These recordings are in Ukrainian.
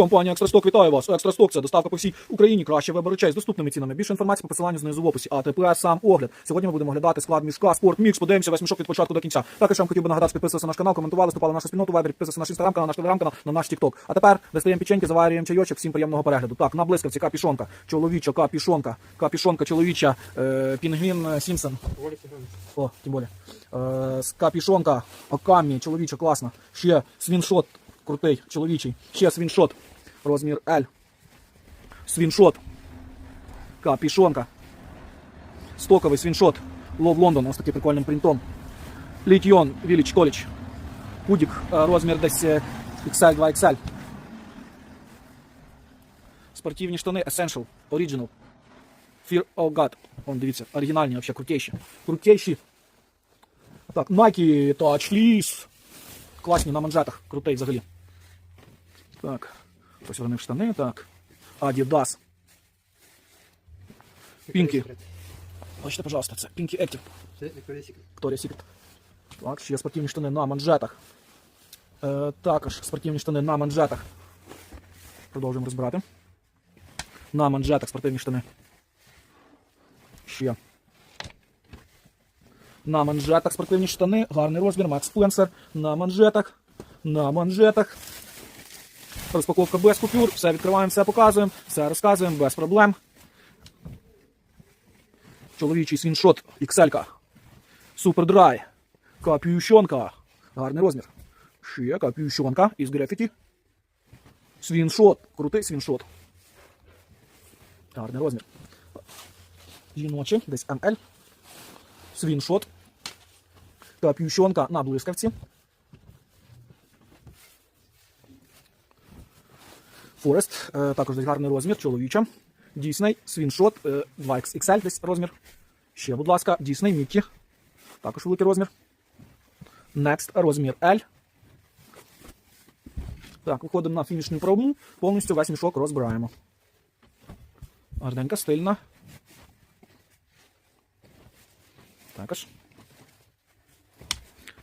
Компанія Екстрасток вітає вас. Екстрасток це доставка по всій Україні. Краще вибору з доступними цінами. Більше інформації по посиланню знизу в описі. А тепер сам огляд. Сьогодні ми будемо оглядати склад мішка Спорт Мікс. Подивимося весь мішок від початку до кінця. Також я вам хотів би нагадати, підписувалися на наш канал, коментували, вступали в нашу спільноту, вайбер, підписувалися на наш інстаграм канал, наш телеграм канал, на наш тікток. А тепер достаємо печеньки, заварюємо чайочок. Всім приємного перегляду. Так, на блискавці капішонка, чоловіча капішонка, капішонка чоловіча, е, пінгвін е, Сімпсон. О, тим більше. Е, капішонка, окамі, чоловіча, класно. Ще свіншот, крутий, чоловічий. Ще свіншот, розмір L. Свіншот. Капішонка. Стоковий свіншот. Лов Лондон, ось таким прикольним принтом. Літьйон, Village College. Пудік, е, розмір десь е, XL, 2XL. Спортивні штани Essential, Original. Fear of God. Вон, дивіться, оригінальні, вообще крутейші. Крутейші. Так, Nike Touch Fleece. Класні на манжетах. Крутий взагалі. Так. Хтось вернив штани. Так. Adidas. Пінкі. Бачите, пожалуйста, це Pinky Active. Victoria's Secret. Так, ще спортивні штани на манжетах. Е, також спортивні штани на манжетах. Продовжуємо розбирати. На манжетах спортивні штани. Ще. На манжетах спортивні штани. Гарний розмір. Макс Спенсер. На манжетах. На манжетах. Розпаковка без купюр. Все відкриваємо, все показуємо, все розказуємо без проблем. Чоловічий свіншот XL. Супердрай. Капюшонка. Гарний розмір. Ще капюшонка із графіті. Свіншот. Крутий свіншот. Гарний розмір. Жіночий, десь МЛ. Свіншот. Капюшонка на блискавці. Форест, е, також десь гарний розмір, чоловіча. Дійсний, свіншот, е, 2XL десь розмір. Ще, будь ласка, Дійсний, Міккі. Також великий розмір. Next, розмір L. Так, виходимо на фінішну пробу. Повністю весь мішок розбираємо. Гарненька, стильна. Також.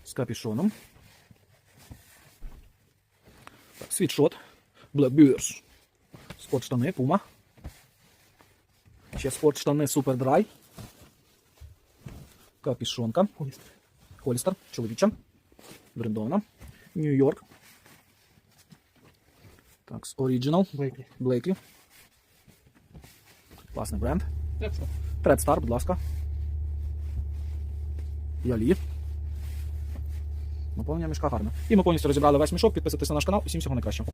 З капішоном. Світшот. Blackbears. Спортштани, Puma. Ще спортштани Super Dry. Капішонка. Холістер. Чоловіча. Брендована. Нью-Йорк. Так, Original. Блейклі. Класний бренд. Тред Star, будь ласка. Ялі. Наповнення мішка гарно. І ми повністю розібрали весь мішок. Підписуйтесь на наш канал. Усім всього найкращого.